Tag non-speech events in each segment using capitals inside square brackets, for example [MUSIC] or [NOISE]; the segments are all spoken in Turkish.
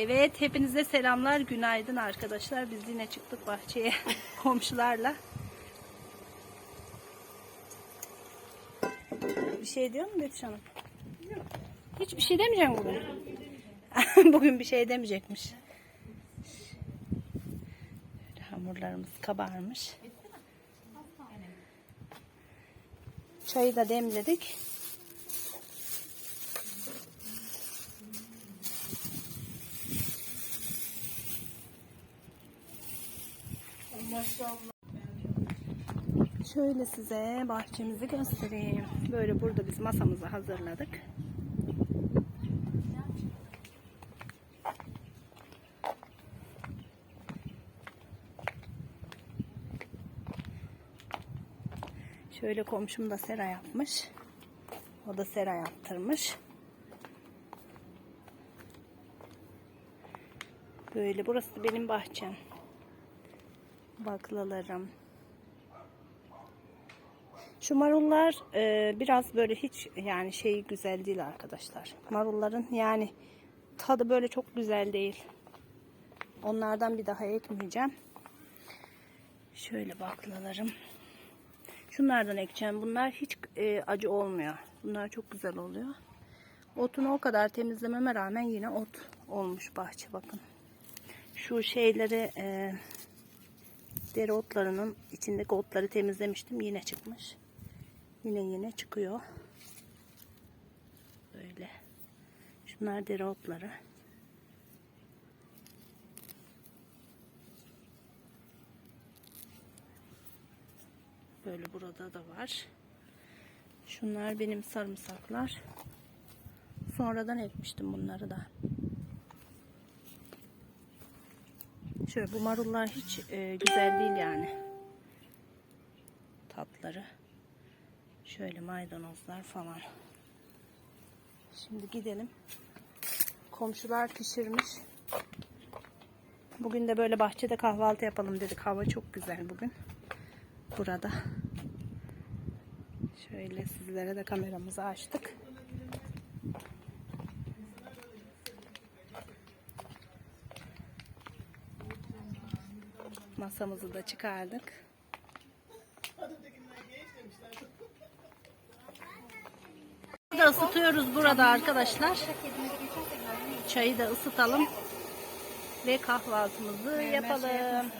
Evet, hepinize selamlar, günaydın arkadaşlar. Biz yine çıktık bahçeye [LAUGHS] komşularla. Bir şey diyor mu Betüş Hanım? Hiçbir şey demeyecek bugün? [LAUGHS] bugün bir şey demeyecekmiş. Böyle hamurlarımız kabarmış. Çayı da demledik. Şöyle size bahçemizi göstereyim. Böyle burada biz masamızı hazırladık. Şöyle komşum da sera yapmış. O da sera yaptırmış. Böyle burası da benim bahçem. Baklalarım. Şu marullar e, biraz böyle hiç yani şey güzel değil arkadaşlar. Marulların yani tadı böyle çok güzel değil. Onlardan bir daha ekmeyeceğim. Şöyle baklalarım. Şunlardan ekeceğim. Bunlar hiç e, acı olmuyor. Bunlar çok güzel oluyor. Otunu o kadar temizlememe rağmen yine ot olmuş bahçe bakın. Şu şeyleri e, dereotlarının içindeki otları temizlemiştim. Yine çıkmış. Yine yine çıkıyor. Böyle. Şunlar dereotları. Böyle burada da var. Şunlar benim sarımsaklar. Sonradan ekmiştim bunları da. Şöyle bu marullar hiç e, güzel değil yani. Tatları. Şöyle maydanozlar falan. Şimdi gidelim. Komşular pişirmiş. Bugün de böyle bahçede kahvaltı yapalım dedik. Hava çok güzel bugün. Burada. Şöyle sizlere de kameramızı açtık. Masamızı da çıkardık. da ısıtıyoruz burada arkadaşlar. Çayı da ısıtalım ve kahvaltımızı yapalım.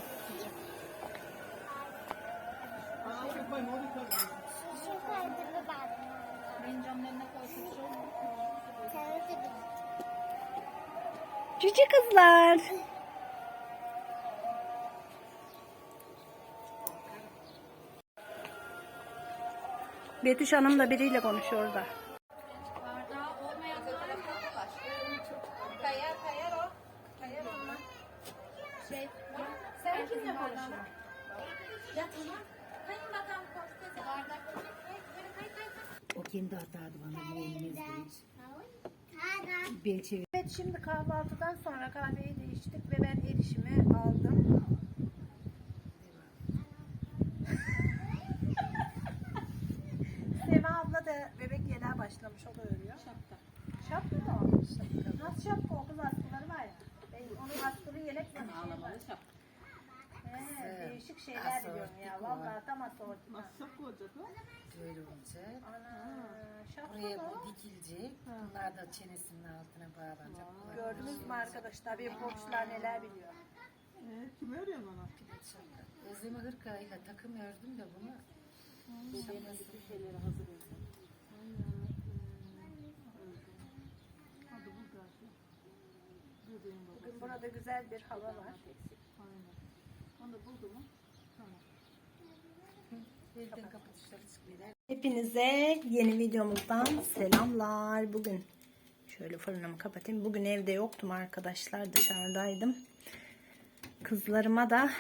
Cici kızlar. Betüş Hanım da biriyle konuşuyor da. Kayar kayar o. Kayar onlar. Şey, sen kimle konuşuyorsun? Ya tamam. Kayın bakalım koştu. Bardak. Kay, kay, kay, kay. O kendi atardı bana bu. Bel çevir. Evet şimdi kahvaltıdan sonra kahveyi de içtik ve ben erişimi aldım. Sema abla da bebek yeleğe başlamış o da örüyor. Şapka. Şapka mı o? Şapka. Nasıl şapka o kız askıları var ya. Ben onun askılı yelek mi? Ağlamalı. He, değişik şeyler biliyorum ya. Vallahi tam asortman. Böyle olacak. Ana, şapka Buraya mı bu dikilecek. Bunlar da çenesinin altına bağlanacak. Bunlar Gördünüz mü arkadaşlar? Benim komşular neler biliyor. Kim örüyor bana? şapka. Özlemi hırkayla takım ördüm de bunu. Çenesi bir şeyleri hazır bu karşı. Bugün burada güzel bir hava var. Onu da buldu. Hepinize yeni videomuzdan selamlar. Bugün şöyle fırınımı kapatayım. Bugün evde yoktum arkadaşlar. Dışarıdaydım. Kızlarıma da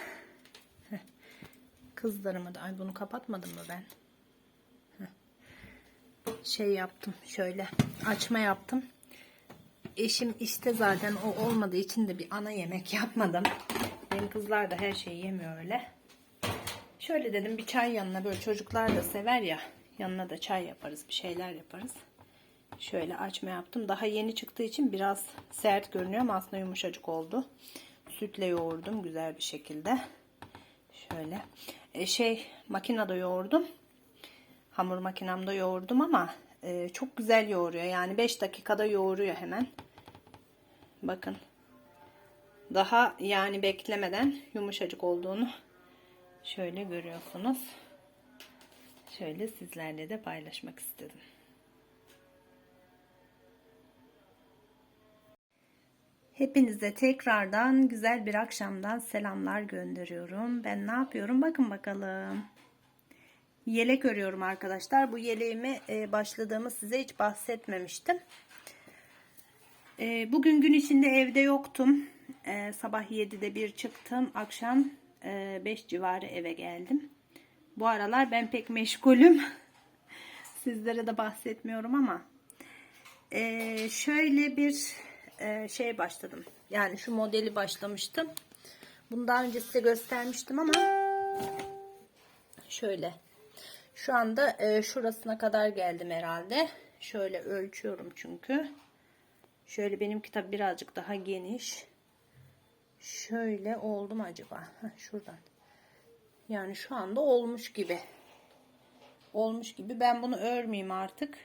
kızlarıma da ay bunu kapatmadım mı ben? Şey yaptım şöyle açma yaptım. Eşim işte zaten o olmadığı için de bir ana yemek [LAUGHS] yapmadım. Benim kızlar da her şeyi yemiyor öyle. Şöyle dedim bir çay yanına böyle çocuklar da sever ya. Yanına da çay yaparız bir şeyler yaparız. Şöyle açma yaptım. Daha yeni çıktığı için biraz sert görünüyor ama aslında yumuşacık oldu. Sütle yoğurdum güzel bir şekilde. Şöyle. E, şey makinede yoğurdum. Hamur makinamda yoğurdum ama e, çok güzel yoğuruyor. Yani 5 dakikada yoğuruyor hemen. Bakın. Daha yani beklemeden yumuşacık olduğunu şöyle görüyorsunuz. Şöyle sizlerle de paylaşmak istedim. Hepinize tekrardan güzel bir akşamdan selamlar gönderiyorum. Ben ne yapıyorum? Bakın bakalım. Yelek örüyorum arkadaşlar. Bu yeleğimi e, başladığımı size hiç bahsetmemiştim. E, bugün gün içinde evde yoktum. E, sabah 7'de bir çıktım. Akşam 5 civarı eve geldim. Bu aralar ben pek meşgulüm. [LAUGHS] Sizlere de bahsetmiyorum ama. şöyle bir şey başladım. Yani şu modeli başlamıştım. Bunu daha önce size göstermiştim ama şöyle şu anda e, şurasına kadar geldim herhalde. Şöyle ölçüyorum çünkü. Şöyle benim kitap birazcık daha geniş. Şöyle oldu mu acaba? Heh, şuradan. Yani şu anda olmuş gibi. Olmuş gibi. Ben bunu örmeyeyim artık.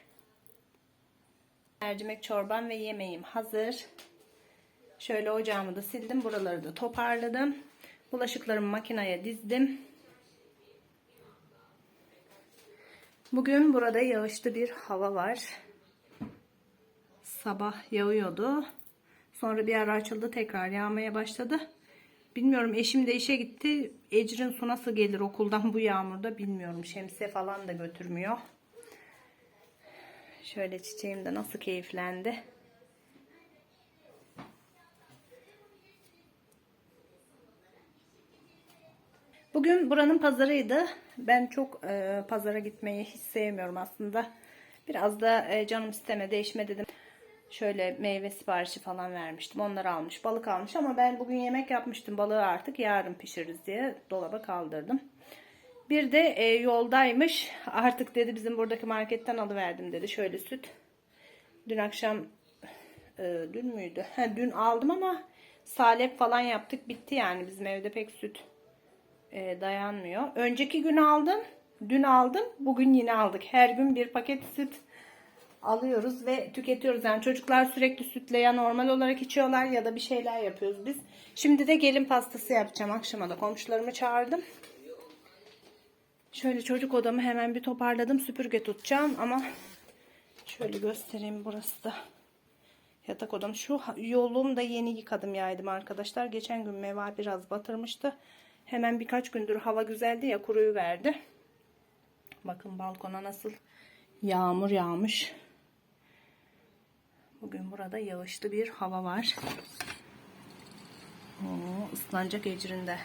Mercimek çorbam ve yemeğim hazır. Şöyle ocağımı da sildim. Buraları da toparladım. Bulaşıklarımı makineye dizdim. Bugün burada yağışlı bir hava var. Sabah yağıyordu. Sonra bir ara açıldı tekrar yağmaya başladı. Bilmiyorum eşim de işe gitti. Ecrin su nasıl gelir okuldan bu yağmurda bilmiyorum. Şemsiye falan da götürmüyor. Şöyle çiçeğim de nasıl keyiflendi. Bugün buranın pazarıydı. Ben çok e, pazara gitmeyi hiç sevmiyorum aslında. Biraz da e, canım istemedi. Eşime dedim şöyle meyve siparişi falan vermiştim. Onları almış. Balık almış ama ben bugün yemek yapmıştım. Balığı artık yarın pişiririz diye dolaba kaldırdım. Bir de e, yoldaymış. Artık dedi bizim buradaki marketten alıverdim dedi. Şöyle süt. Dün akşam e, dün müydü? Ha, dün aldım ama salep falan yaptık. Bitti yani bizim evde pek süt e, dayanmıyor. Önceki gün aldım. Dün aldım. Bugün yine aldık. Her gün bir paket süt alıyoruz ve tüketiyoruz. Yani çocuklar sürekli sütle ya normal olarak içiyorlar ya da bir şeyler yapıyoruz biz. Şimdi de gelin pastası yapacağım. Akşama da komşularımı çağırdım. Şöyle çocuk odamı hemen bir toparladım. Süpürge tutacağım ama şöyle göstereyim burası da. Yatak odam. Şu yolum da yeni yıkadım yaydım arkadaşlar. Geçen gün meva biraz batırmıştı. Hemen birkaç gündür hava güzeldi ya kuruyu verdi. Bakın balkona nasıl yağmur yağmış. Bugün burada yağışlı bir hava var. Oo, ıslanacak ecrində.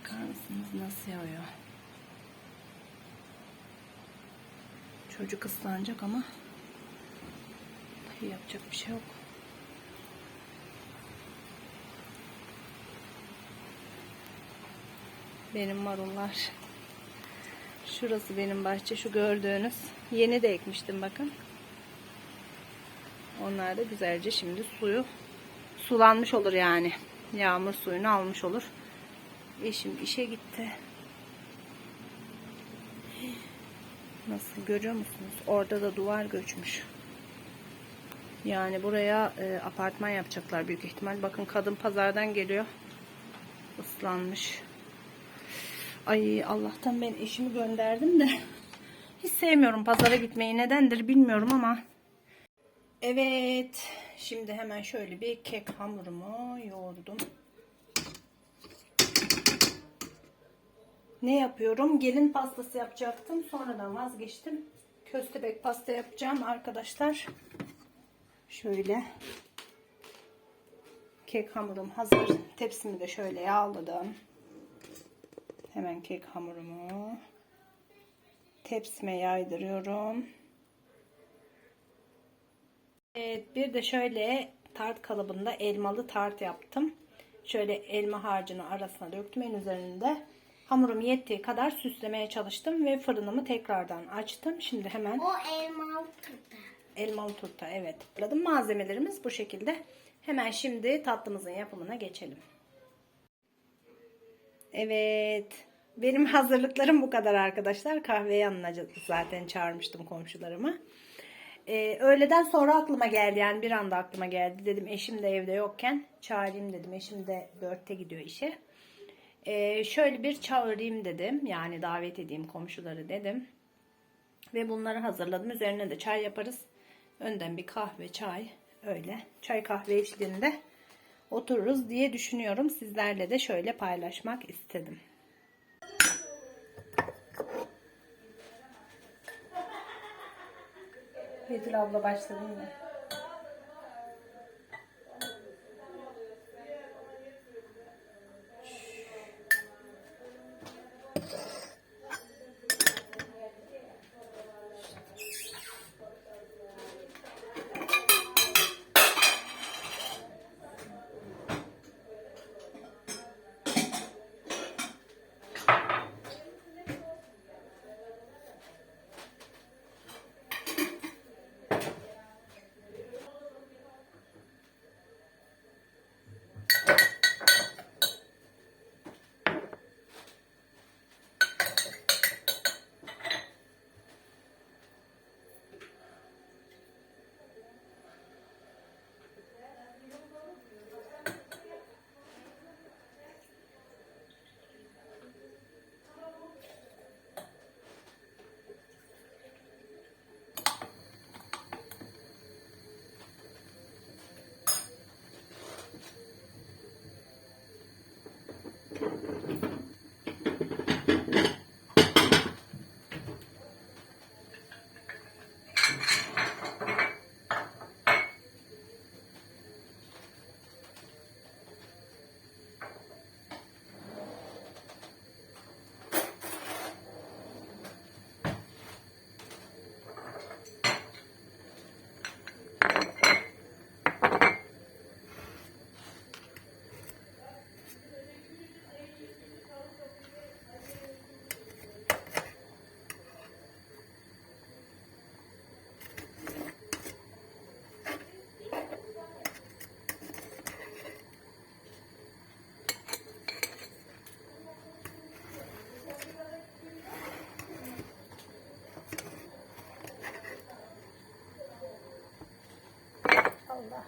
Bakar mısınız nasıl yağıyor? Çocuk ıslanacak ama yapacak bir şey yok. Benim marullar. Şurası benim bahçe. Şu gördüğünüz. Yeni de ekmiştim bakın. Onlar da güzelce şimdi suyu sulanmış olur yani. Yağmur suyunu almış olur. Eşim işe gitti. Nasıl görüyor musunuz? Orada da duvar göçmüş. Yani buraya e, apartman yapacaklar büyük ihtimal. Bakın kadın pazardan geliyor. Islanmış. Ay Allah'tan ben eşimi gönderdim de. Hiç sevmiyorum pazara gitmeyi. Nedendir bilmiyorum ama. Evet. Şimdi hemen şöyle bir kek hamurumu yoğurdum. Ne yapıyorum? Gelin pastası yapacaktım. Sonradan vazgeçtim. Köstebek pasta yapacağım arkadaşlar. Şöyle. Kek hamurum hazır. Tepsimi de şöyle yağladım. Hemen kek hamurumu tepsime yaydırıyorum. Evet, bir de şöyle tart kalıbında elmalı tart yaptım. Şöyle elma harcını arasına döktüm en üzerinde. Hamurum yettiği kadar süslemeye çalıştım ve fırınımı tekrardan açtım. Şimdi hemen O elmalı Elmalı turta evet. Hatırladım. Malzemelerimiz bu şekilde. Hemen şimdi tatlımızın yapımına geçelim. Evet. Benim [LAUGHS] hazırlıklarım bu kadar arkadaşlar. Kahve yanına zaten çağırmıştım komşularımı. Ee, öğleden sonra aklıma geldi yani bir anda aklıma geldi. Dedim eşim de evde yokken çağırayım dedim. Eşim de dörtte gidiyor işe. Ee, şöyle bir çağırayım dedim. Yani davet edeyim komşuları dedim. Ve bunları hazırladım. Üzerine de çay yaparız. Önden bir kahve, çay öyle. Çay kahve eşliğinde otururuz diye düşünüyorum. Sizlerle de şöyle paylaşmak istedim. Betül abla başladı yine. Allah.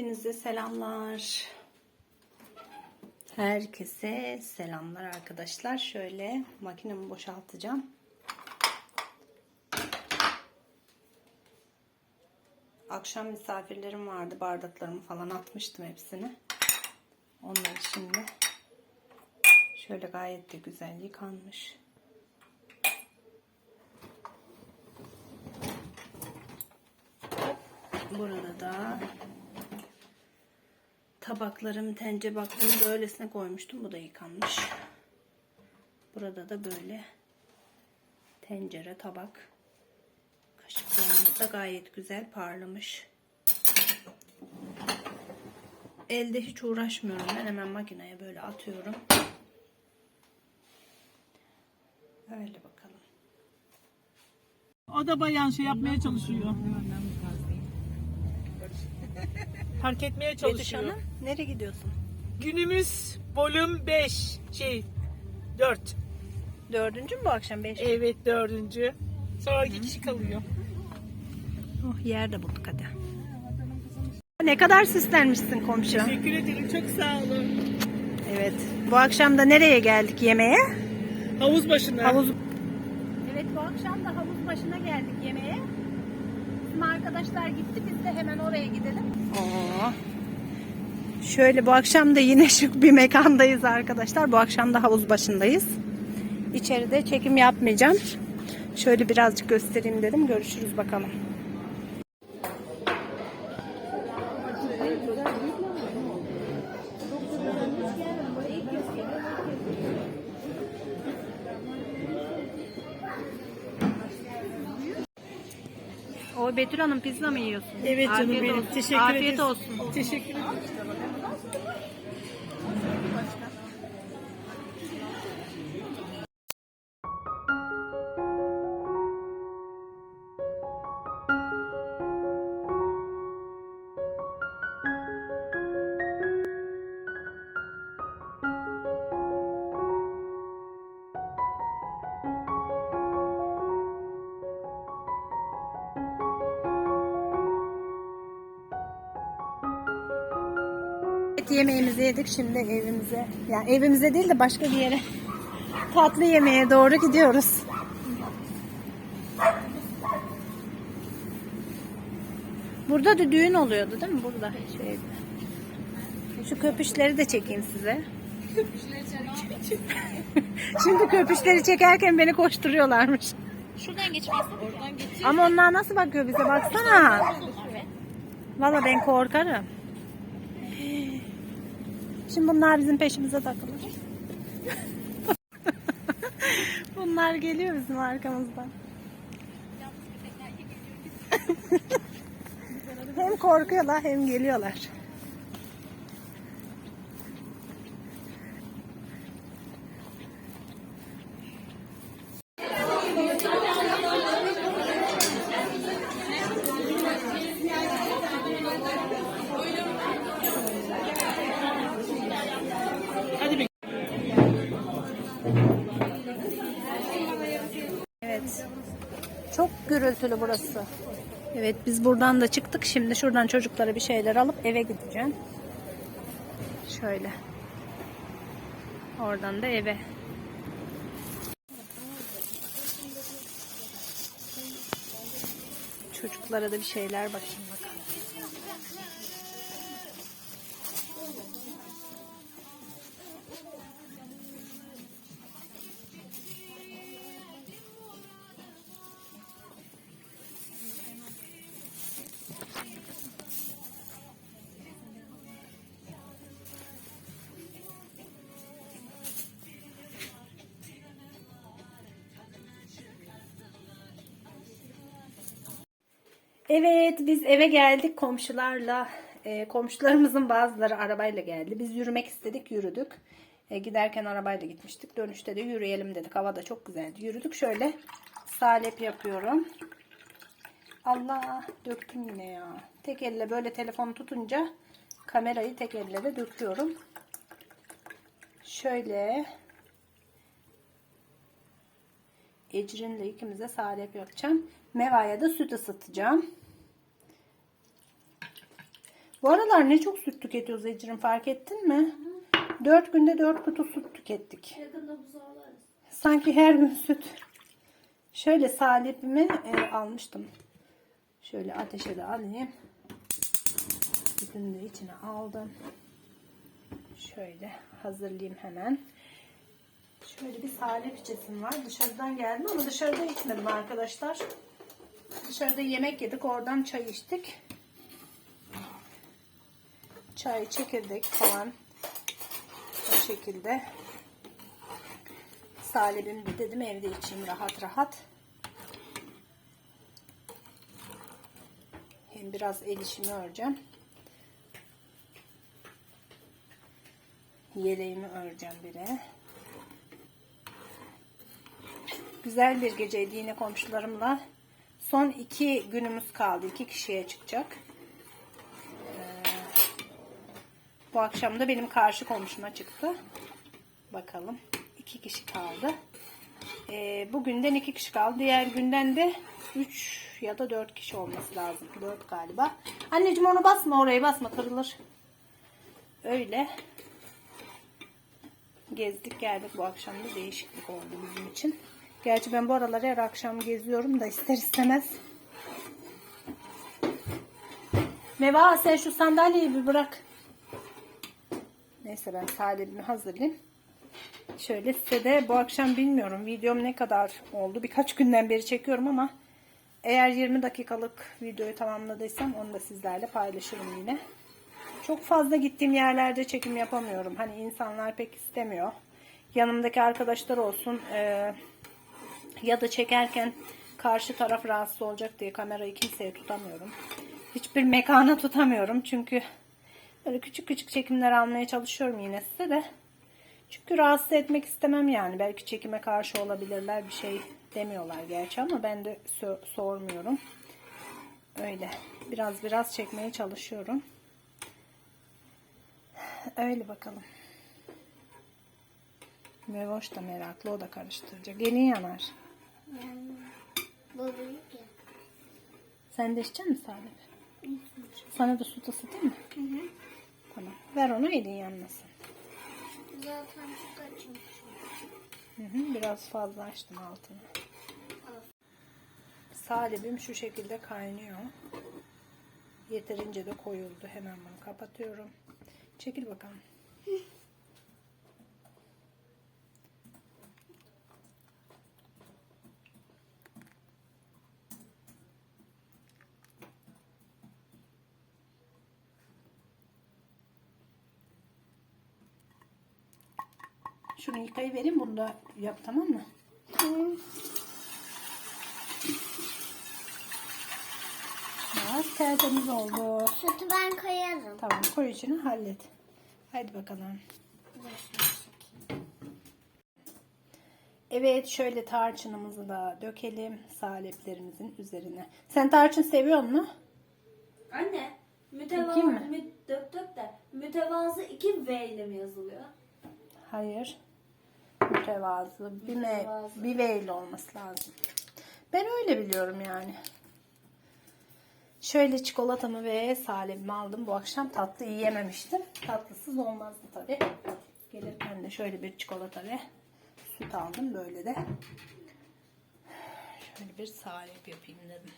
Hepinize selamlar. Herkese selamlar arkadaşlar. Şöyle makinemi boşaltacağım. Akşam misafirlerim vardı. Bardaklarımı falan atmıştım hepsini. Onları şimdi şöyle gayet de güzel yıkanmış. Burada da tabaklarım, tencere baktığımı böylesine koymuştum. Bu da yıkanmış. Burada da böyle tencere, tabak. Kaşıklarımız da gayet güzel parlamış. Elde hiç uğraşmıyorum. Ben hemen makineye böyle atıyorum. Öyle bakalım. O da bayan şey yapmaya çalışıyor. Fark etmeye Betüş çalışıyor. Hanım nereye gidiyorsun? Günümüz bölüm 5. Şey 4. Dördüncü mü bu akşam? Beş. Evet dördüncü. Sonra iki kişi kalıyor. Oh yer de bulduk hadi. Ne kadar süslenmişsin komşu. Teşekkür ederim. Çok sağ olun. Evet. Bu akşam da nereye geldik yemeğe? Havuz başına. Havuz. Evet bu akşam da havuz başına geldik yemeğe. Bizim arkadaşlar gitti biz de hemen oraya gidelim. Şöyle bu akşam da yine şık bir mekandayız arkadaşlar. Bu akşam da havuz başındayız. İçeride çekim yapmayacağım. Şöyle birazcık göstereyim dedim. Görüşürüz bakalım. Betül Hanım pizza mı yiyorsun? Evet canım Afiyet benim. olsun. Teşekkür Afiyet ederiz. olsun. Teşekkür ederim. Yemeğimizi yedik. Şimdi evimize, yani evimize değil de başka bir yere tatlı yemeğe doğru gidiyoruz. Burada da düğün oluyordu değil mi? Burada şeyde. Şu köpüşleri de çekeyim size. [LAUGHS] Şimdi köpüşleri çekerken beni koşturuyorlarmış. Şuradan geçmezsin. Oradan geç. Ama onlar nasıl bakıyor bize baksana. Valla ben korkarım. Şimdi bunlar bizim peşimize takılır. [LAUGHS] bunlar geliyor bizim arkamızdan. [LAUGHS] hem korkuyorlar hem geliyorlar. Gürültülü burası. Evet biz buradan da çıktık. Şimdi şuradan çocuklara bir şeyler alıp eve gideceğim. Şöyle. Oradan da eve. Çocuklara da bir şeyler bakayım bakalım. Evet biz eve geldik komşularla. E, komşularımızın bazıları arabayla geldi. Biz yürümek istedik yürüdük. E, giderken arabayla gitmiştik. Dönüşte de yürüyelim dedik. Hava da çok güzeldi. Yürüdük şöyle salep yapıyorum. Allah döktüm yine ya. Tek elle böyle telefonu tutunca kamerayı tek elle de döküyorum. Şöyle Ecrin'le ikimize salep yapacağım. Meva'ya da süt ısıtacağım. Bu aralar ne çok süt tüketiyoruz Ecrin fark ettin mi? Dört günde dört kutu süt tükettik. Sanki her gün süt. Şöyle salepimi e, almıştım. Şöyle ateşe de alayım. Sütünü de içine aldım. Şöyle hazırlayayım hemen. Şöyle bir salep içesim var. Dışarıdan geldim ama dışarıda içmedim arkadaşlar. Dışarıda yemek yedik. Oradan çay içtik. Çay, çekirdek falan. O şekilde. Salep'im de dedim evde içeyim rahat rahat. Hem biraz el işimi öreceğim. Yeleğimi öreceğim bire. Güzel bir geceydi yine komşularımla. Son iki günümüz kaldı. iki kişiye çıkacak. Ee, bu akşam da benim karşı komşuma çıktı. Bakalım. iki kişi kaldı. Ee, bugünden iki kişi kaldı. Diğer günden de üç ya da dört kişi olması lazım. Dört galiba. Anneciğim onu basma oraya basma kırılır. Öyle. Gezdik geldik bu akşam da değişiklik oldu bizim için. Gerçi ben bu aralar her akşam geziyorum da ister istemez. Meva sen şu sandalyeyi bir bırak. Neyse ben salepimi hazırlayayım. Şöyle size de bu akşam bilmiyorum videom ne kadar oldu. Birkaç günden beri çekiyorum ama eğer 20 dakikalık videoyu tamamladıysam onu da sizlerle paylaşırım yine. Çok fazla gittiğim yerlerde çekim yapamıyorum. Hani insanlar pek istemiyor. Yanımdaki arkadaşlar olsun eee, ya da çekerken karşı taraf rahatsız olacak diye kamerayı kimseye tutamıyorum. Hiçbir mekana tutamıyorum çünkü böyle küçük küçük çekimler almaya çalışıyorum yine size de. Çünkü rahatsız etmek istemem yani. Belki çekime karşı olabilirler bir şey demiyorlar gerçi ama ben de so- sormuyorum. Öyle. Biraz biraz çekmeye çalışıyorum. Öyle bakalım. Mevoş da meraklı. O da karıştıracak. Gelin yanar. Bu büyük ya. Sen de içecek misin Salep? Sana da su ısıtayım mı? Tamam. Ver onu elin yanmasın. Zaten çok açım. Hı hı, biraz fazla açtım altını. Salebim şu şekilde kaynıyor. Yeterince de koyuldu. Hemen bunu kapatıyorum. Çekil bakalım. Şunu yıkayıvereyim. Bunu da yap tamam mı? Bak tertemiz oldu. Sütü ben koyarım. Tamam koy içine hallet. Hadi bakalım. Evet şöyle tarçınımızı da dökelim saleplerimizin üzerine. Sen tarçın seviyor musun? Anne, mütevazı, mü, dök dök de, mütevazı 2 V ile mi yazılıyor? Hayır. Mütevazı. Bir, me bir V ile olması lazım. Ben öyle biliyorum yani. Şöyle çikolatamı ve salepimi aldım. Bu akşam tatlı yiyememiştim. Tatlısız olmazdı tabi. Gelirken de şöyle bir çikolata ve süt aldım. Böyle de şöyle bir salep yapayım dedim.